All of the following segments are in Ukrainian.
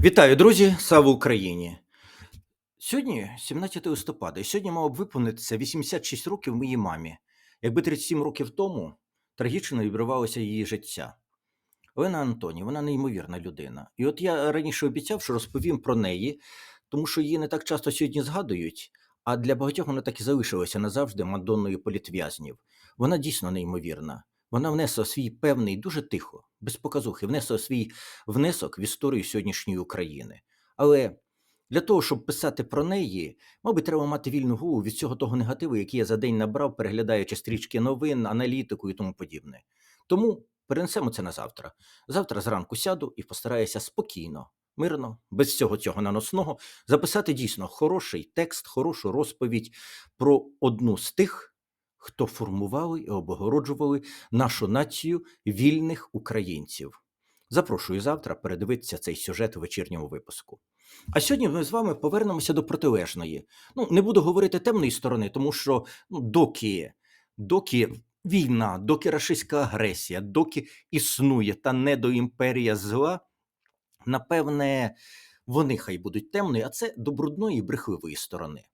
Вітаю, друзі! Слава Україні! Сьогодні 17 листопада, і сьогодні мало б виповнитися 86 років моїй мамі, якби 37 років тому трагічно відбривалося її життя. Олена Антоні, вона неймовірна людина. І от я раніше обіцяв, що розповім про неї, тому що її не так часто сьогодні згадують, а для багатьох вона так і залишилася назавжди Мадонною політв'язнів. Вона дійсно неймовірна. Вона внесла свій певний, дуже тихо, без показухи, внесла свій внесок в історію сьогоднішньої України. Але для того, щоб писати про неї, мабуть, треба мати вільну голову від всього того негативу, який я за день набрав, переглядаючи стрічки новин, аналітику і тому подібне. Тому перенесемо це на завтра. Завтра зранку сяду і постараюся спокійно, мирно, без всього цього наносного, записати дійсно хороший текст, хорошу розповідь про одну з тих, хто формували і облагороджували нашу націю вільних українців. Запрошую завтра передивитися цей сюжет у вечірньому випуску. А сьогодні ми з вами повернемося до протилежної. Ну, не буду говорити темної сторони, тому що ну, доки, доки війна, доки рашистська агресія, доки існує та недоімперія зла, напевне, вони хай будуть темною, а це до брудної і брехливої сторони.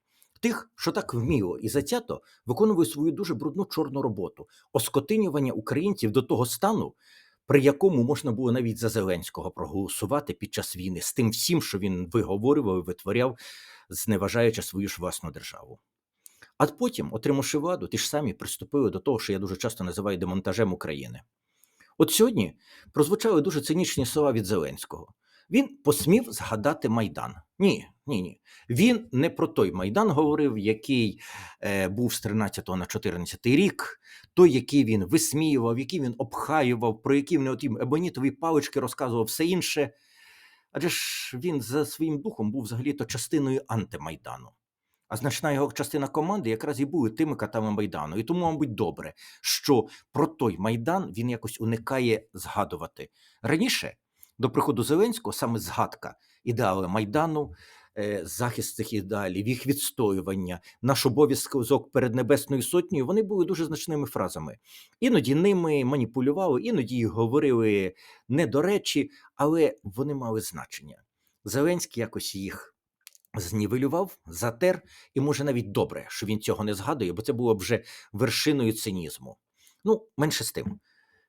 Тих, що так вміло і затято виконує свою дуже брудну чорну роботу, оскотинювання українців до того стану, при якому можна було навіть за Зеленського проголосувати під час війни з тим всім, що він виговорював і витворяв, зневажаючи свою ж власну державу. А потім, отримавши владу, ті ж самі приступили до того, що я дуже часто називаю демонтажем України. От сьогодні прозвучали дуже цинічні слова від Зеленського. Він посмів згадати Майдан. Ні, ні, ні. Він не про той Майдан говорив, який е, був з 13 на 14 рік, той, який він висміював, який він обхаював, про які він отім ебонітові палички розказував все інше. Адже ж він за своїм духом був взагалі-то частиною антимайдану. А значна його частина команди якраз і були тими катами Майдану. І тому, мабуть, добре, що про той Майдан він якось уникає згадувати. Раніше, до приходу Зеленського, саме згадка ідеали Майдану, е, захист цих ідеалів, їх відстоювання, наш обов'язок перед Небесною Сотнею, вони були дуже значними фразами. Іноді ними маніпулювали, іноді їх говорили не до речі, але вони мали значення. Зеленський якось їх знівелював, затер, і може навіть добре, що він цього не згадує, бо це було б вже вершиною цинізму. Ну, менше з тим.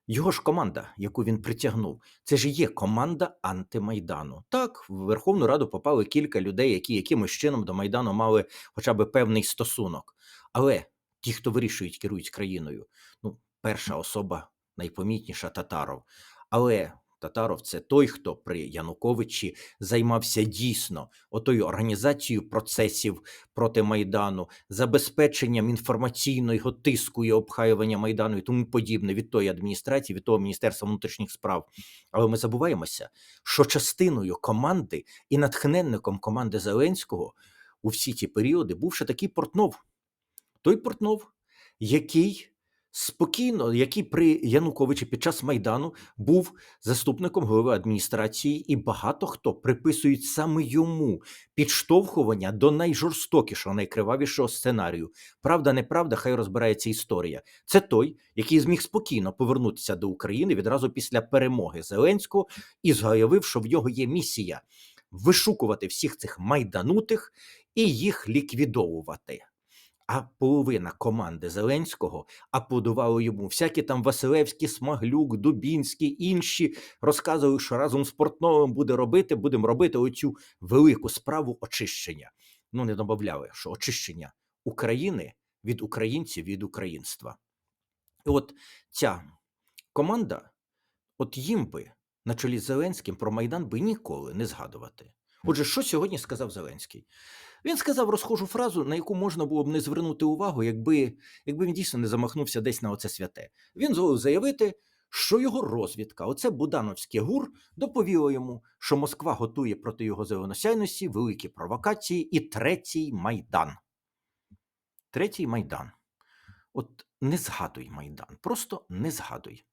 Його ж команда, яку він притягнув, це ж є команда антимайдану. Так, в Верховну Раду попали кілька людей, які якимось чином до Майдану мали хоча б певний стосунок. Але ті, хто вирішують, керують країною, ну, перша особа найпомітніша Татаров. Але Татаров це той, хто при Януковичі займався дійсно отою організацією процесів проти Майдану, забезпеченням інформаційного тиску і обхаювання Майдану і тому подібне від тої адміністрації, від того Міністерства внутрішніх справ. Але ми забуваємося, що частиною команди і натхненником команди Зеленського у всі ті періоди був ще такий Портнов. Той Портнов, який спокійно, який при Януковичі під час Майдану був заступником голови адміністрації, і багато хто приписують саме йому підштовхування до найжорстокішого, найкривавішого сценарію. Правда, неправда, хай розбирається історія. Це той, який зміг спокійно повернутися до України відразу після перемоги Зеленського і заявив, що в нього є місія вишукувати всіх цих майданутих і їх ліквідовувати. А половина команди Зеленського аплодувала йому. Всякі там Василевський, Смаглюк, Дубінський, інші розказували, що разом з Портновим буде робити, будемо робити оцю велику справу очищення. Ну не додавали, що очищення України від українців від українства. І от ця команда, от їм би на чолі з Зеленським про Майдан би ніколи не згадувати. Отже, що сьогодні сказав Зеленський? Він сказав розхожу фразу, на яку можна було б не звернути увагу, якби якби він дійсно не замахнувся десь на оце святе. Він зволив заявити, що його розвідка, оце Будановське гур, доповіло йому, що Москва готує проти його зеленосяйності великі провокації і третій майдан. Третій майдан. От не згадуй майдан, просто не згадуй.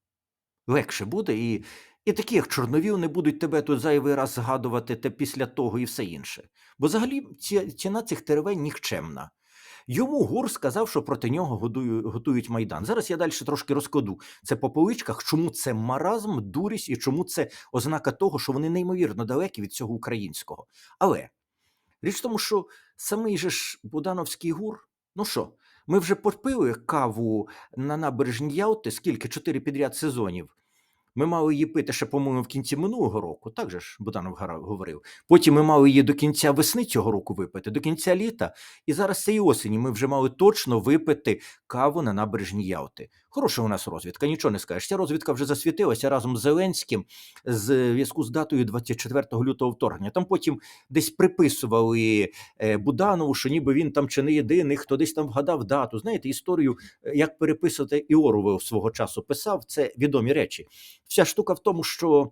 Легше буде, і і такі, як Чорновіл, не будуть тебе тут зайвий раз згадувати те після того і все інше. Бо взагалі ціна цих теревень нікчемна. Йому ГУР сказав, що проти нього готують Майдан. Зараз я далі трошки розкладу це по поличках, чому це маразм, дурість і чому це ознака того, що вони неймовірно далекі від цього українського. Але річ в тому, що самий же ж Будановський ГУР, ну що, ми вже попили каву на набережній Ялти, скільки? Чотири підряд сезонів. Ми мали її пити ще, по-моєму, в кінці минулого року, так же ж Буданов говорив. Потім ми мали її до кінця весни цього року випити, до кінця літа. І зараз цієї осені ми вже мали точно випити каву на набережні Ялти. Хороша у нас розвідка, нічого не скажеш. Ця розвідка вже засвітилася разом з Зеленським з зв'язку з датою 24 лютого вторгнення. Там потім десь приписували е, Буданову, що ніби він там чи не єдиний, хто десь там вгадав дату. Знаєте, історію, е, як переписувати і свого часу писав, це відомі речі. Вся штука в тому, що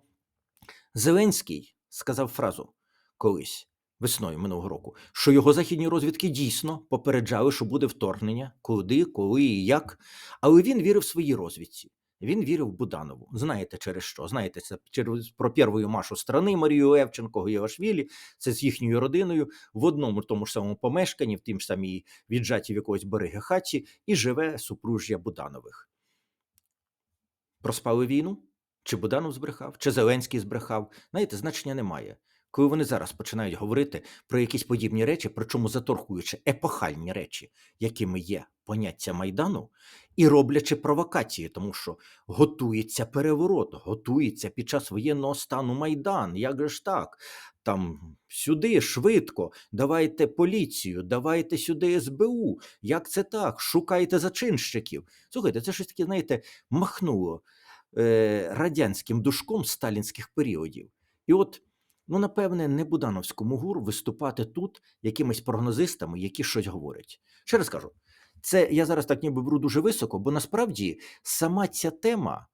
Зеленський сказав фразу колись весною минулого року, що його західні розвідки дійсно попереджали, що буде вторгнення, куди, коли і як. Але він вірив своїй розвідці. Він вірив Буданову. Знаєте через що? Знаєте, це через про первую Машу страни Марію Левченко, Геошвілі, це з їхньою родиною в одному тому ж самому помешканні, в тім ж самій віджаті в якоїсь береги хаті, і живе супружжя Буданових. Проспали війну? Чи Буданов збрехав, чи Зеленський збрехав, знаєте, значення немає. Коли вони зараз починають говорити про якісь подібні речі, причому заторгуючи епохальні речі, якими є поняття Майдану, і роблячи провокації, тому що готується переворот, готується під час воєнного стану Майдан. Як же ж так? Там сюди швидко, давайте поліцію, давайте сюди СБУ. Як це так? Шукайте зачинщиків. Слухайте, це щось таке, знаєте, махнуло е, радянським душком сталінських періодів. І от, ну, напевне, не Будановському гуру виступати тут якимись прогнозистами, які щось говорять. Ще раз кажу, це я зараз так ніби беру дуже високо, бо насправді сама ця тема,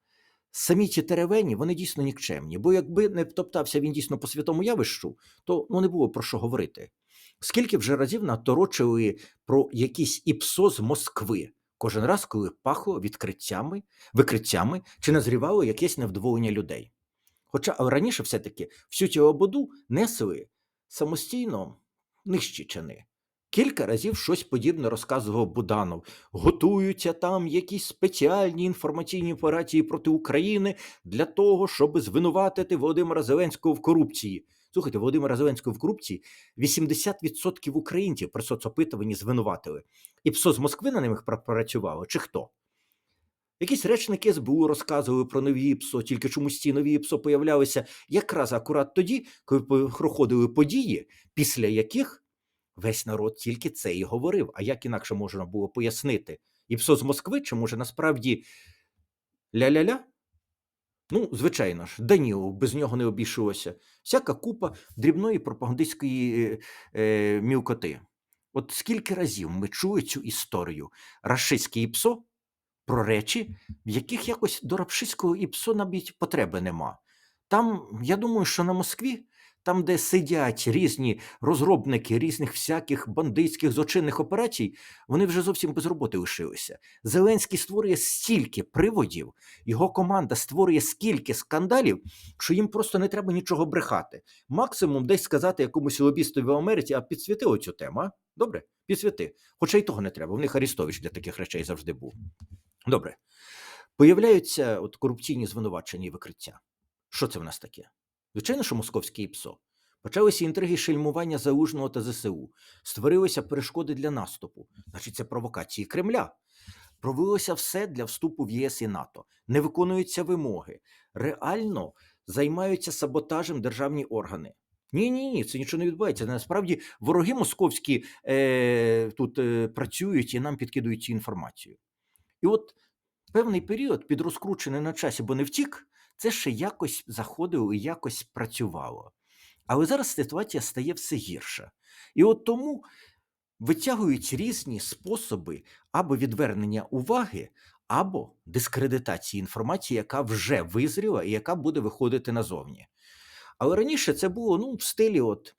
самі ці теревені, вони дійсно нікчемні. Бо якби не топтався він дійсно по святому явищу, то ну, не було про що говорити. Скільки вже разів наторочили про якісь іпсо з Москви, кожен раз, коли пахло відкриттями, викриттями чи назрівало якесь невдоволення людей. Хоча раніше все-таки всю цю ободу несли самостійно нижчі чини. Кілька разів щось подібне розказував Буданов. Готуються там якісь спеціальні інформаційні операції проти України для того, щоб звинуватити Володимира Зеленського в корупції. Слухайте, Володимира Зеленського в корупції 80% українців при соцопитуванні звинуватили. І ПСО з Москви на них працювало, чи хто? Якісь речники СБУ розказували про нові ПСО, тільки чомусь ці нові ПСО появлялися якраз акурат тоді, коли проходили події, після яких весь народ тільки це і говорив. А як інакше можна було пояснити? І ПСО з Москви, чи може насправді ля-ля-ля? Ну, звичайно ж, Данілов без нього не обійшлося. Всяка купа дрібної пропагандистської е, е, мілкоти. От скільки разів ми чули цю історію рашистське ІПСО про речі, в яких якось до рашистського ІПСО навіть потреби нема. Там, я думаю, що на Москві, там, де сидять різні розробники різних всяких бандитських злочинних операцій, вони вже зовсім без роботи лишилися. Зеленський створює стільки приводів, його команда створює скільки скандалів, що їм просто не треба нічого брехати. Максимум десь сказати якомусь лобістові в Америці, а підсвітили цю тему. а? Добре, підсвіти. Хоча й того не треба. У них Арістович для таких речей завжди був. Добре. Появляються от корупційні звинувачення і викриття. Що це в нас таке? Звичайно, що московське ІПСО. Почалися інтриги шельмування залужного та ЗСУ, створилися перешкоди для наступу, значить, це провокації Кремля. Провелося все для вступу в ЄС і НАТО, не виконуються вимоги, реально займаються саботажем державні органи. Ні, ні, ні, це нічого не відбувається. Насправді вороги московські е, тут е, працюють і нам підкидують цю інформацію. І от певний період, підрозкручений на часі, бо не втік, це ще якось заходило і якось працювало. Але зараз ситуація стає все гірша. І от тому витягують різні способи або відвернення уваги, або дискредитації інформації, яка вже визріла і яка буде виходити назовні. Але раніше це було ну, в стилі от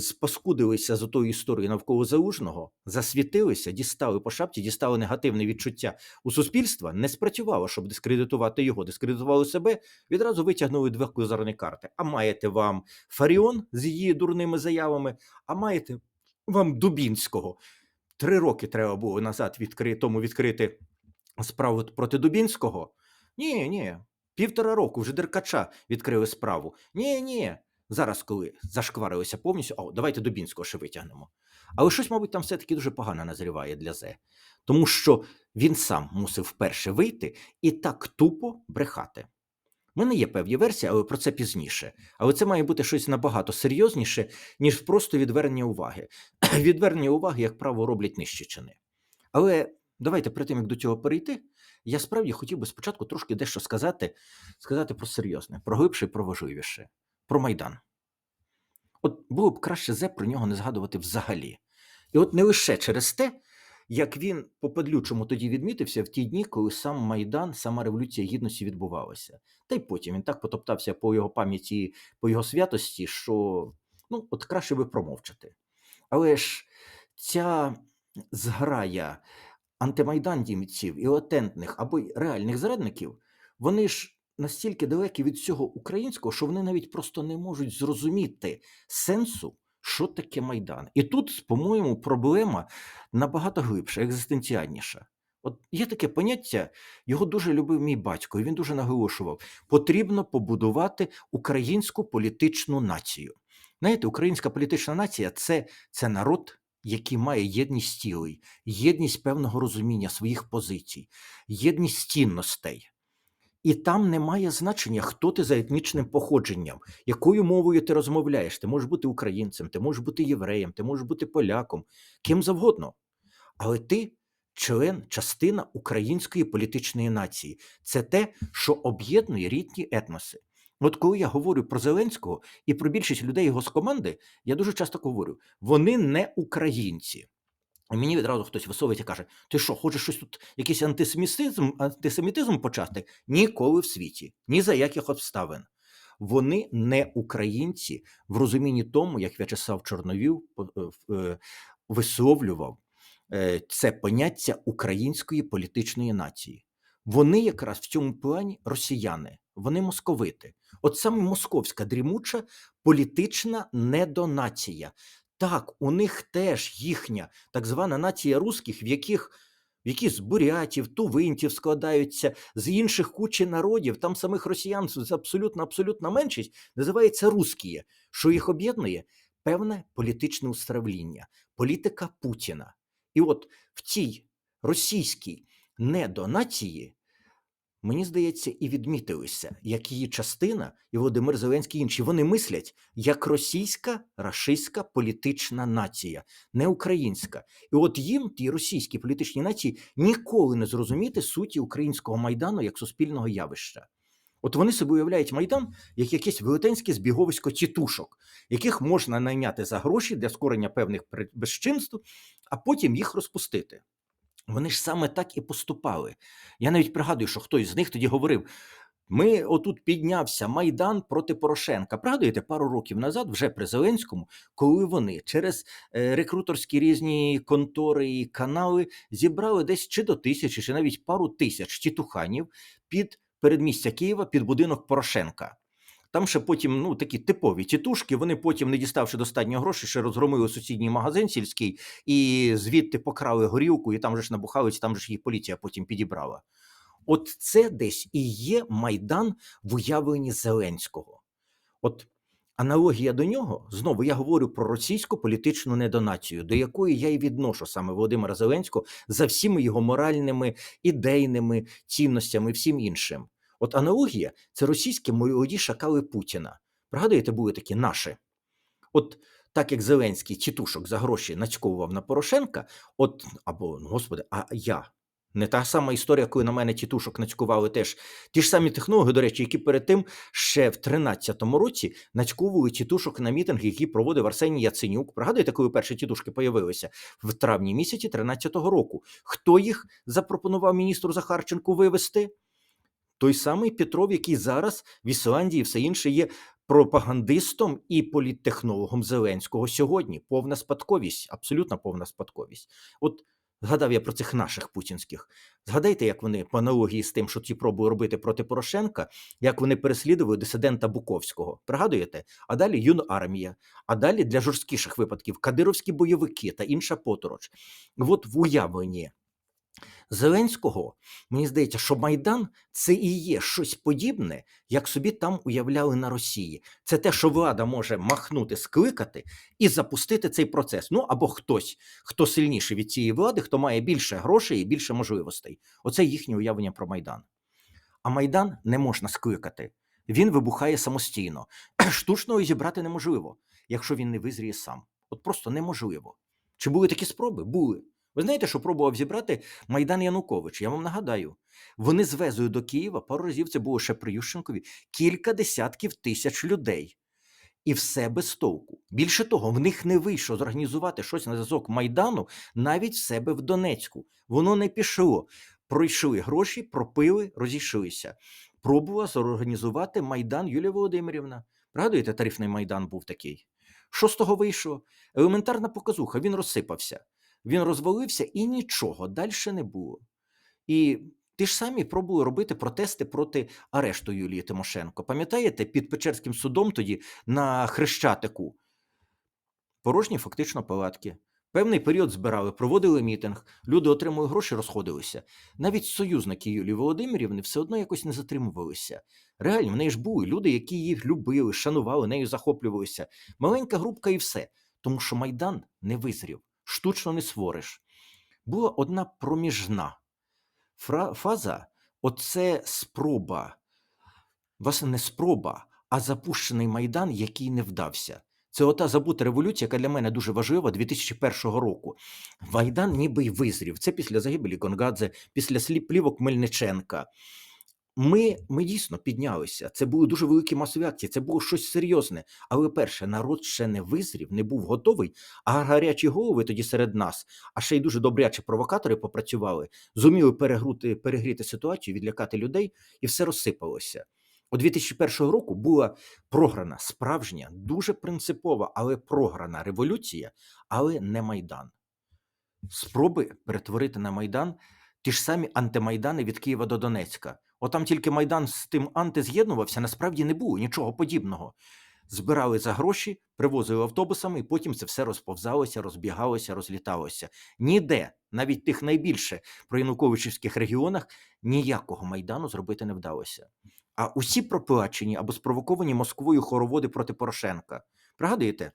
спаскудилися з тою історією навколо залужного, засвітилися, дістали по шапці, дістали негативне відчуття у суспільства, не спрацювало, щоб дискредитувати його, дискредитували себе, відразу витягнули дві козарні карти. А маєте вам Фаріон з її дурними заявами, а маєте вам Дубінського. три роки треба було назад відкрити, тому відкрити справу проти Дубінського. Ні, ні, півтора року вже Деркача відкрили справу. Ні, ні. Зараз, коли зашкварилися повністю, о, давайте Дубінського ще витягнемо. Але щось, мабуть, там все-таки дуже погано назріває для Зе. Тому що він сам мусив вперше вийти і так тупо брехати. У мене є певні версії, але про це пізніше. Але це має бути щось набагато серйозніше, ніж просто відвернення уваги. Відвернення уваги, як право, роблять нижчі чини. Але давайте перед тим, як до цього перейти, я справді хотів би спочатку трошки дещо сказати, сказати про серйозне, про глибше і про важливіше, про Майдан. От було б краще зе про нього не згадувати взагалі. І от не лише через те, як він по падлючому тоді відмітився в ті дні, коли сам Майдан, сама Революція Гідності відбувалася. Та й потім він так потоптався по його пам'яті, по його святості, що ну, от краще би промовчати. Але ж ця зграя антимайдандівців і латентних або реальних зрадників, вони ж настільки далекі від всього українського, що вони навіть просто не можуть зрозуміти сенсу, що таке Майдан. І тут, по-моєму, проблема набагато глибша, екзистенціальніша. От є таке поняття, його дуже любив мій батько, і він дуже наголошував: потрібно побудувати українську політичну націю. Знаєте, українська політична нація це, це народ, який має єдність цілей, єдність певного розуміння своїх позицій, єдність цінностей. І там немає значення, хто ти за етнічним походженням, якою мовою ти розмовляєш. Ти можеш бути українцем, ти можеш бути євреєм, ти можеш бути поляком, ким завгодно. Але ти член, частина української політичної нації. Це те, що об'єднує рідні етноси. От коли я говорю про Зеленського і про більшість людей його з команди, я дуже часто говорю: вони не українці. І мені відразу хтось висовується і каже: Ти що, хочеш щось тут, якийсь антисемітизм, антисемітизм почати? Ніколи в світі, ні за яких обставин. Вони не українці в розумінні тому, як В'ячеслав Чорновіл е, е, висловлював е, це поняття української політичної нації. Вони якраз в цьому плані росіяни, вони московити. От саме московська дрімуча політична недонація. Так, у них теж їхня так звана нація русських, в яких в які з бурятів, тувинців складаються, з інших кучі народів, там самих росіян з абсолютно абсолютна меншість, називається русські, що їх об'єднує певне політичне устравління, політика Путіна. І от в цій російській недонації мені здається, і відмітилися, як її частина, і Володимир Зеленський і інші. Вони мислять як російська рашистська політична нація, не українська. І от їм, ті російські політичні нації, ніколи не зрозуміти суті українського майдану як суспільного явища. От вони собі уявляють майдан як якесь велетенське збіговисько тітушок, яких можна найняти за гроші для скорення певних безчинств, а потім їх розпустити. Вони ж саме так і поступали. Я навіть пригадую, що хтось з них тоді говорив: ми отут піднявся Майдан проти Порошенка. Пригадуєте, пару років назад, вже при Зеленському, коли вони через е, рекруторські різні контори і канали зібрали десь чи до тисячі, чи навіть пару тисяч тітуханів під передмістя Києва під будинок Порошенка. Там ще потім ну такі типові тітушки. Вони потім, не діставши достатньо грошей, ще розгромили сусідній магазин сільський і звідти покрали горілку, і там же ж набухались, там же ж її поліція потім підібрала. От це десь і є майдан в уявленні Зеленського. От аналогія до нього знову я говорю про російську політичну недонацію, до якої я і відношу саме Володимира Зеленського за всіми його моральними ідейними цінностями, всім іншим. От аналогія це російські молоді шакали Путіна. Пригадуєте, були такі наші? От так як Зеленський тітушок за гроші нацьковував на Порошенка, от або, ну господи, а я. Не та сама історія, коли на мене тітушок нацькували теж ті ж самі технологи, до речі, які перед тим ще в 13-му році нацьковували тітушок на мітинг, який проводив Арсеній Яценюк. Пригадуєте, коли перші тітушки появилися в травні місяці 13-го року? Хто їх запропонував міністру Захарченку вивести? Той самий Петров, який зараз в Ісландії все інше є пропагандистом і політтехнологом Зеленського сьогодні. Повна спадковість, абсолютно повна спадковість. От Згадав я про цих наших путінських. Згадайте, як вони по аналогії з тим, що ті пробують робити проти Порошенка, як вони переслідували дисидента Буковського. Пригадуєте? А далі юнармія, а далі для жорсткіших випадків кадировські бойовики та інша потороч. От в уявленні Зеленського, мені здається, що Майдан це і є щось подібне, як собі там уявляли на Росії. Це те, що влада може махнути, скликати і запустити цей процес. Ну або хтось, хто сильніший від цієї влади, хто має більше грошей і більше можливостей. Оце їхнє уявлення про Майдан. А Майдан не можна скликати. Він вибухає самостійно. Штучно зібрати неможливо, якщо він не визріє сам. От просто неможливо. Чи були такі спроби? Були. Ви знаєте, що пробував зібрати Майдан Янукович? Я вам нагадаю. Вони звезли до Києва пару разів це було ще при Ющенкові кілька десятків тисяч людей. І все без толку. Bільше того, в них не вийшло зорганізувати щось на зв'язок Майдану навіть в себе в Донецьку. Воно не пішло. Пройшли гроші, пропили, розійшлися. Пробувала зорганізувати Майдан Юлія Володимирівна. Пригадуєте, тарифний Майдан був такий. Що з того вийшло? Елементарна показуха, він розсипався. Він розвалився і нічого далі не було. І ті ж самі пробували робити протести проти арешту Юлії Тимошенко. Пам'ятаєте, під Печерським судом тоді на Хрещатику порожні фактично палатки. Певний період збирали, проводили мітинг, люди отримали гроші, розходилися. Навіть союзники Юлії Володимирівни все одно якось не затримувалися. Реально, в неї ж були люди, які її любили, шанували, нею захоплювалися. Маленька групка і все. Тому що Майдан не визрів, штучно не створиш. Була одна проміжна фаза оце спроба. Власне, не спроба, а запущений Майдан, який не вдався. Це ота забута революція, яка для мене дуже важлива 2001 року. Майдан ніби й визрів. Це після загибелі Конгадзе, після сліп плівок Мельниченка. Ми, ми дійсно піднялися. Це були дуже великі масові акції, це було щось серйозне. Але перше, народ ще не визрів, не був готовий, а гарячі голови тоді серед нас, а ще й дуже добрячі провокатори попрацювали, зуміли перегрути, перегріти ситуацію, відлякати людей, і все розсипалося. У 2001 року була програна справжня, дуже принципова, але програна революція, але не Майдан. Спроби перетворити на Майдан ті ж самі антимайдани від Києва до Донецька. Отам тільки Майдан з тим анти з'єднувався, насправді не було нічого подібного. Збирали за гроші, привозили автобусами, і потім це все розповзалося, розбігалося, розліталося. Ніде, навіть тих найбільше проянуковичівських регіонах, ніякого майдану зробити не вдалося. А усі проплачені або спровоковані Москвою хороводи проти Порошенка. Пригадуєте?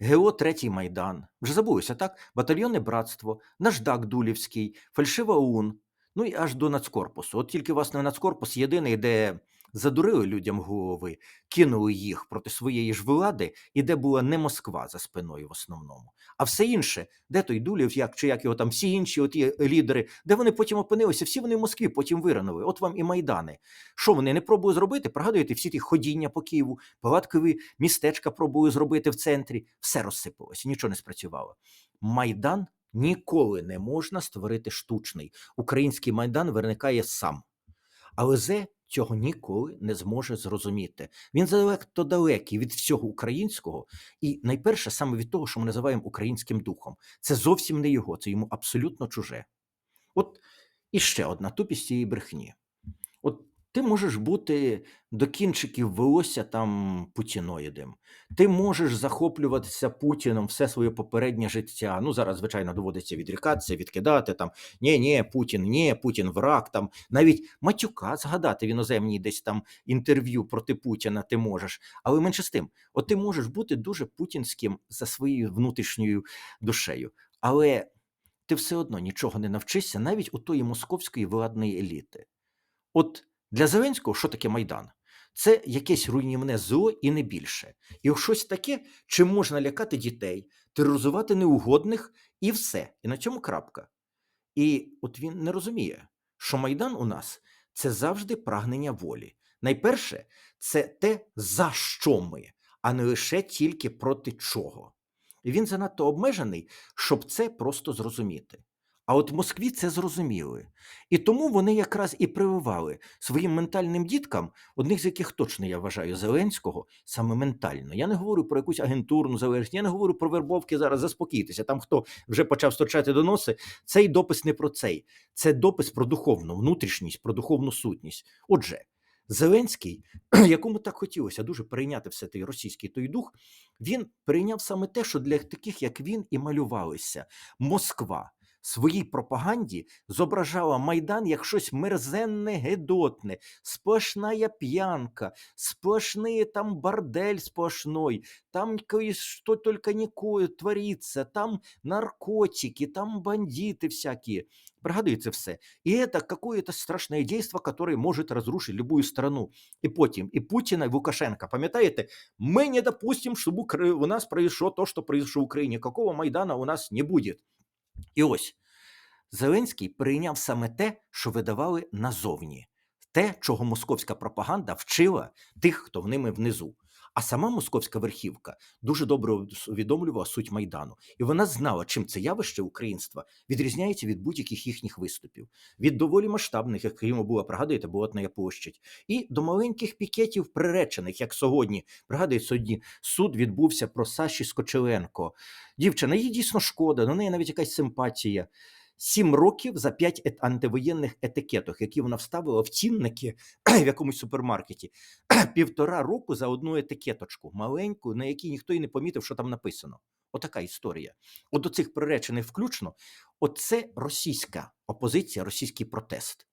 ГО Третій Майдан. Вже забулося, так? Батальйонне братство, Наждак Дулівський, Фальшива ОУН, ну і аж до Нацкорпусу. От тільки, власне, Нацкорпус єдиний, де задурили людям голови, кинули їх проти своєї ж влади, і де була не Москва за спиною в основному. А все інше, де той Дулів, як чи як його там, всі інші оті лідери, де вони потім опинилися, всі вони в Москві потім виринули. От вам і майдани. Що вони не пробують зробити? Пригадуєте, всі ті ходіння по Києву, палаткові містечка пробують зробити в центрі. Все розсипалося, нічого не спрацювало. Майдан ніколи не можна створити штучний. Український майдан виникає сам. Але Зе цього ніколи не зможе зрозуміти. Він залекто далекий від всього українського, і найперше саме від того, що ми називаємо українським духом. Це зовсім не його, це йому абсолютно чуже. От і ще одна тупість цієї брехні. Ти можеш бути до кінчиків волосся там путіноїдем. Ти можеш захоплюватися Путіном все своє попереднє життя. Ну зараз, звичайно, доводиться відрікатися, відкидати там ні, ні, Путін, ні, Путін враг. Там навіть матюка згадати в іноземній десь там інтерв'ю проти Путіна. Ти можеш, але менше з тим, от ти можеш бути дуже путінським за своєю внутрішньою душею, але ти все одно нічого не навчишся навіть у тої московської владної еліти. От для Зеленського, що таке Майдан? Це якесь руйнівне зло і не більше. І щось таке, чим можна лякати дітей, тероризувати неугодних і все. І на цьому крапка. І от він не розуміє, що Майдан у нас це завжди прагнення волі. Найперше, це те, за що ми, а не лише тільки проти чого. І він занадто обмежений, щоб це просто зрозуміти. А от в Москві це зрозуміли. І тому вони якраз і прививали своїм ментальним діткам, одних з яких точно я вважаю Зеленського, саме ментально. Я не говорю про якусь агентурну залежність, я не говорю про вербовки зараз. Заспокійтеся. Там хто вже почав сточати доноси. Цей допис не про цей, це допис про духовну внутрішність, про духовну сутність. Отже, Зеленський, якому так хотілося дуже перейняти все той російський той дух, він перейняв саме те, що для таких, як він, і малювалося. Москва своїй пропаганді зображала Майдан як щось мерзенне, гедотне, сплошная п'янка, сплошний там бордель сплошной, там что только не ко- там наркотики, там бандиты всякие. Пригадується все. І це какое-то страшне дійство, которое може разрушить любую страну. І потім і Путіна, і Лукашенка. Пам'ятаєте, ми не допустим, щоб у нас произошло то, що произошло в Україні. Какого Майдана у нас не буде. І ось Зеленський прийняв саме те, що видавали назовні, те, чого московська пропаганда вчила тих, хто в ними внизу. А сама московська верхівка дуже добре усвідомлювала суть майдану, і вона знала, чим це явище українства відрізняється від будь-яких їхніх виступів, від доволі масштабних, як йому було, пригадуєте, Болотна площадь, і до маленьких пікетів приречених, як сьогодні. Пригадуєте, сьогодні суд відбувся про Саші Скочеленко. Дівчина, їй дійсно шкода, до неї навіть якась симпатія. Сім років за п'ять антивоєнних етикеток, які вона вставила в цінники в якомусь супермаркеті. Півтора року за одну етикеточку, маленьку, на якій ніхто і не помітив, що там написано. Отака історія. От до цих приречених включно, оце російська опозиція, російський протест.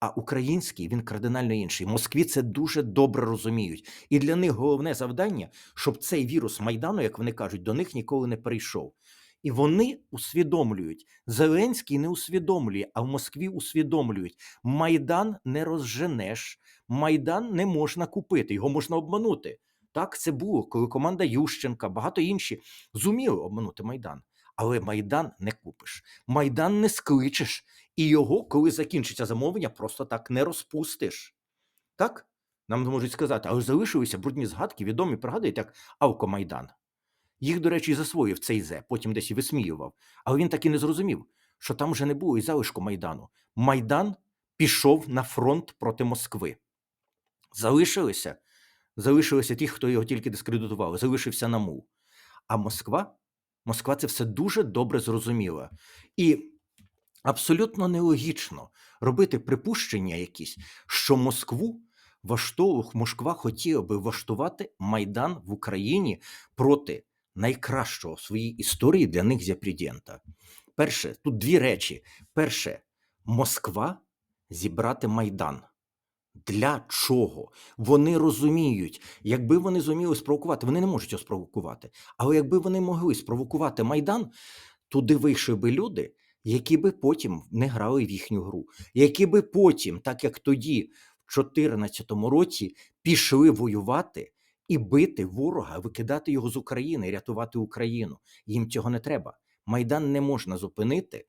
А український він кардинально інший. Москві це дуже добре розуміють. І для них головне завдання, щоб цей вірус Майдану, як вони кажуть, до них ніколи не перейшов. І вони усвідомлюють. Зеленський не усвідомлює, а в Москві усвідомлюють. Майдан не розженеш, Майдан не можна купити, його можна обманути. Так це було, коли команда Ющенка, багато інші зуміли обманути Майдан. Але Майдан не купиш, Майдан не скличеш, і його, коли закінчиться замовлення, просто так не розпустиш. Так? Нам можуть сказати, але залишилися брудні згадки, відомі, пригадуєте, як Авкомайдан. Їх, до речі, засвоїв цей зе, потім десь і висміював. Але він так і не зрозумів, що там вже не було і залишку Майдану. Майдан пішов на фронт проти Москви. Залишилися, залишилися ті, хто його тільки дискредитував, залишився намул. А Москва, Москва це все дуже добре зрозуміла. І абсолютно нелогічно робити припущення якісь, що Москву влаштовував, Москва хотіла би влаштувати Майдан в Україні проти найкращого в своїй історії для них зяпрідєнта. Перше, тут дві речі. Перше, Москва зібрати Майдан. Для чого? Вони розуміють, якби вони зуміли спровокувати, вони не можуть його спровокувати. Але якби вони могли спровокувати Майдан, туди вийшли би люди, які би потім не грали в їхню гру, які би потім, так як тоді, в 2014 році, пішли воювати і бити ворога, викидати його з України, рятувати Україну. Їм цього не треба. Майдан не можна зупинити.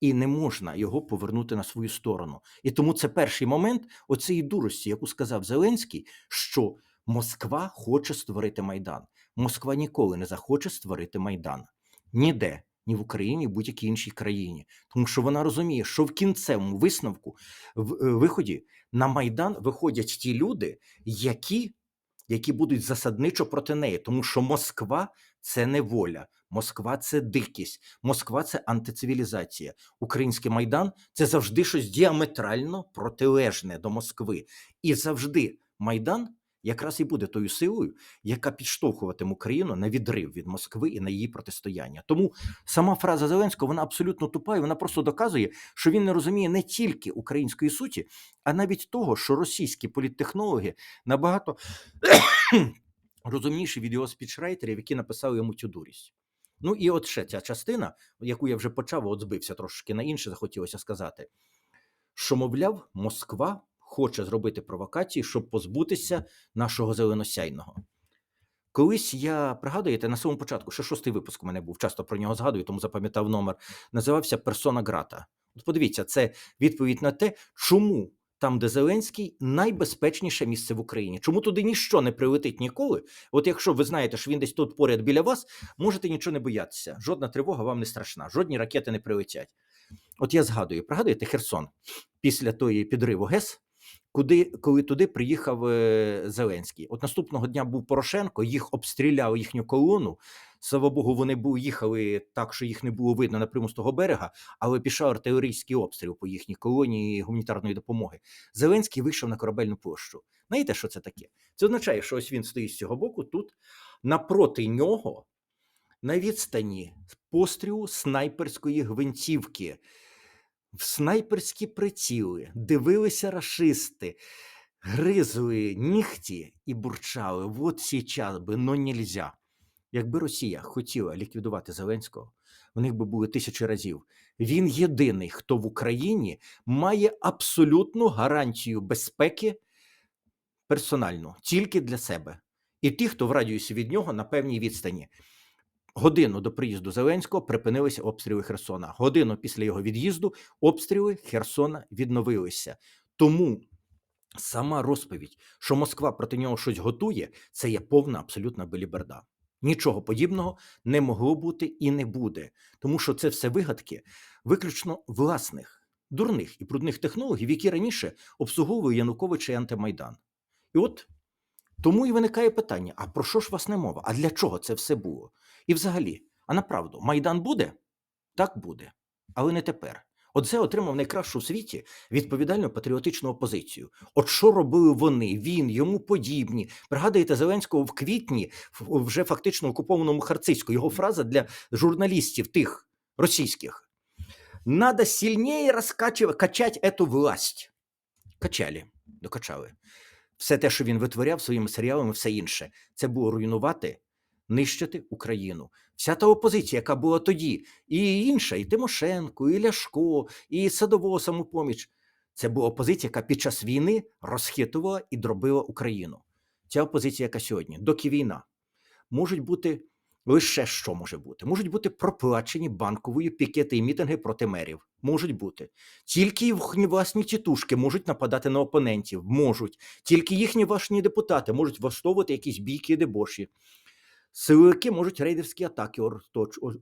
І не можна його повернути на свою сторону. І тому це перший момент оцієї дурості, яку сказав Зеленський, що Москва хоче створити Майдан. Москва ніколи не захоче створити Майдан. Ніде, ні в Україні, ні в будь-якій іншій країні. Тому що вона розуміє, що в кінцевому висновку, в е, виході на Майдан виходять ті люди, які, які будуть засадничо проти неї, тому що Москва це не воля. Москва це дикість, Москва це антицивілізація. Український майдан це завжди щось діаметрально протилежне до Москви. І завжди майдан якраз і буде тою силою, яка підштовхуватиме Україну на відрив від Москви і на її протистояння. Тому сама фраза Зеленського вона абсолютно тупа, і вона просто доказує, що він не розуміє не тільки української суті, а навіть того, що російські політтехнологи набагато розумніші від його спічрайтерів, які написали йому цю дурість. Ну і от ще ця частина, яку я вже почав, от збився трошки на інше, захотілося сказати, що, мовляв, Москва хоче зробити провокації, щоб позбутися нашого зеленосяйного. Колись я пригадуєте на самому початку, ще шостий випуск у мене був, часто про нього згадую, тому запам'ятав номер. Називався Персона Грата. От подивіться, це відповідь на те, чому там, де Зеленський, найбезпечніше місце в Україні. Чому туди ніщо не прилетить ніколи? От якщо ви знаєте, що він десь тут поряд біля вас, можете нічого не боятися. Жодна тривога вам не страшна, жодні ракети не прилетять. От я згадую, пригадуєте Херсон після тої підриву ГЕС, куди, коли туди приїхав е, Зеленський. От наступного дня був Порошенко, їх обстріляв їхню колону. Слава Богу, вони їхали так, що їх не було видно напряму з того берега, але пішов артилерійський обстріл по їхній колонії гуманітарної допомоги. Зеленський вийшов на корабельну площу. Знаєте, що це таке? Це означає, що ось він стоїть з цього боку, тут напроти нього на відстані пострілу снайперської гвинтівки. В снайперські приціли дивилися рашисти, гризли нігті і бурчали. Вот сейчас би, но нельзя. Якби Росія хотіла ліквідувати Зеленського, в них би були тисячі разів. Він єдиний, хто в Україні має абсолютну гарантію безпеки персональну, тільки для себе. І ті, хто в радіусі від нього на певній відстані. Годину до приїзду Зеленського припинилися обстріли Херсона. Годину після його від'їзду обстріли Херсона відновилися. Тому сама розповідь, що Москва проти нього щось готує, це є повна абсолютна беліберда. Нічого подібного не могло бути і не буде, тому що це все вигадки виключно власних, дурних і брудних технологів, які раніше обслуговували Януковича і антимайдан. І от тому і виникає питання: а про що ж вас не мова? А для чого це все було? І взагалі, а направду, Майдан буде? Так буде, але не тепер. Оце отримав найкращу в світі відповідальну патріотичну опозицію. От що робили вони, він, йому подібні. Пригадуєте Зеленського в квітні, вже фактично окупованому Харцизьку. Його фраза для журналістів тих російських. Надо сильніше розкачувати, качать эту власть. Качали, докачали. Все те, що він витворяв своїми серіалами, все інше, це було руйнувати, нищити Україну. Вся та опозиція, яка була тоді, і інша, і Тимошенко, і Ляшко, і Садового самопоміч. Це була опозиція, яка під час війни розхитувала і дробила Україну. Ця опозиція, яка сьогодні, доки війна, можуть бути лише що може бути. Можуть бути проплачені банковою пікети і мітинги проти мерів. Можуть бути. Тільки їхні власні тітушки можуть нападати на опонентів. Можуть. Тільки їхні власні депутати можуть влаштовувати якісь бійки і дебоші. Силовики можуть рейдерські атаки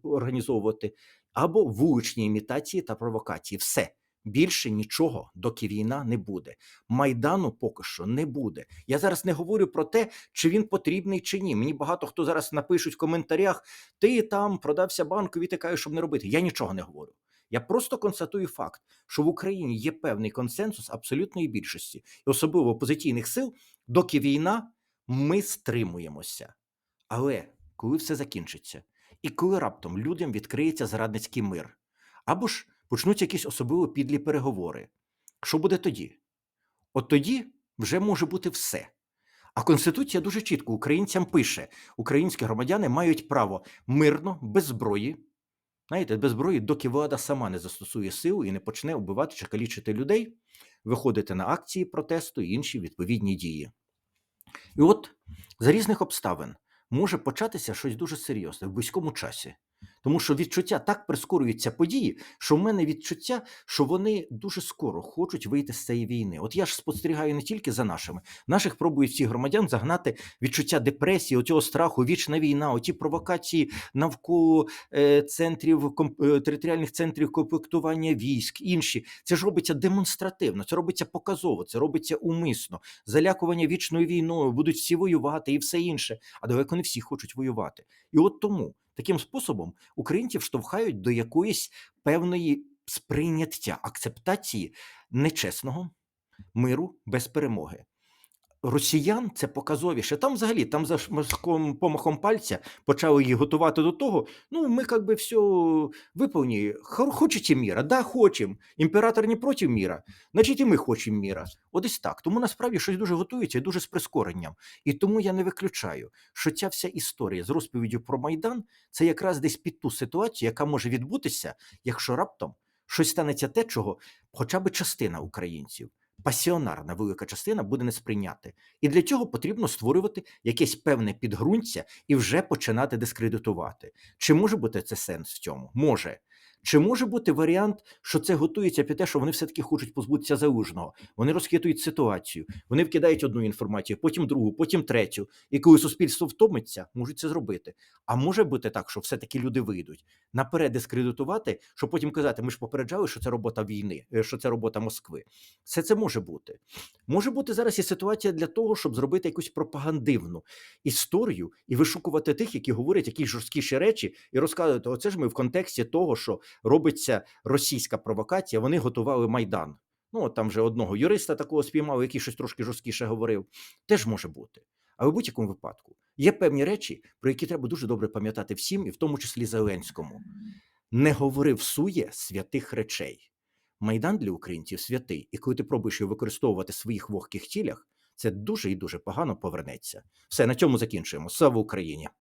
організовувати або вуличні імітації та провокації. Все. Більше нічого, доки війна не буде. Майдану поки що не буде. Я зараз не говорю про те, чи він потрібний чи ні. Мені багато хто зараз напишуть в коментарях: ти там продався банкові, ти кажеш, щоб не робити. Я нічого не говорю. Я просто констатую факт, що в Україні є певний консенсус абсолютної більшості, і особливо опозиційних сил, доки війна, ми стримуємося. Але коли все закінчиться, і коли раптом людям відкриється зрадницький мир, або ж почнуться якісь особливо підлі переговори, що буде тоді? От тоді вже може бути все. А Конституція дуже чітко українцям пише: українські громадяни мають право мирно, без зброї, знаєте, без зброї, доки влада сама не застосує силу і не почне вбивати чи калічити людей, виходити на акції протесту і інші відповідні дії. І от за різних обставин може початися щось дуже серйозне в близькому часі. Тому що відчуття так прискорюються події, що в мене відчуття, що вони дуже скоро хочуть вийти з цієї війни. От я ж спостерігаю не тільки за нашими, наших пробують всіх громадян загнати відчуття депресії, оцього страху, вічна війна, оті провокації навколо е, центрів ком- е, територіальних центрів комплектування військ, інші. Це ж робиться демонстративно, це робиться показово, це робиться умисно. Залякування вічною війною, будуть всі воювати і все інше. А далеко не всі хочуть воювати. І от тому таким способом українців штовхають до якоїсь певної сприйняття, акцептації нечесного миру без перемоги. Росіян це показовіше. Там взагалі, там за шматком помахом пальця почали їх готувати до того. Ну, ми як би все виповні. Хочете міра? Да, хочемо. Імператор не проти міра, значить і ми хочемо міра. Одесь так. Тому насправді щось дуже готується і дуже з прискоренням. І тому я не виключаю, що ця вся історія з розповіддю про Майдан це якраз десь під ту ситуацію, яка може відбутися, якщо раптом щось станеться те, чого хоча б частина українців, пасіонарна велика частина буде не сприйняти. І для цього потрібно створювати якесь певне підґрунтя і вже починати дискредитувати. Чи може бути це сенс в цьому? Може. Чи може бути варіант, що це готується під те, що вони все-таки хочуть позбутися залужного? Вони розхитують ситуацію, вони вкидають одну інформацію, потім другу, потім третю. І коли суспільство втомиться, можуть це зробити. А може бути так, що все-таки люди вийдуть наперед дискредитувати, щоб потім казати, ми ж попереджали, що це робота війни, е, що це робота Москви. Все це може бути. Може бути зараз і ситуація для того, щоб зробити якусь пропагандивну історію і вишукувати тих, які говорять якісь жорсткіші речі, і розказувати, оце ж ми в контексті того, що робиться російська провокація, вони готували майдан. Ну, от там вже одного юриста такого спіймали, який щось трошки жорсткіше говорив. Теж може бути. Але в будь-якому випадку є певні речі, про які треба дуже добре пам'ятати всім, і в тому числі Зеленському. Не говори всує святих речей. Майдан для українців святий, і коли ти пробуєш його використовувати в своїх вогких цілях, це дуже і дуже погано повернеться. Все на цьому закінчуємо. Слава Україні!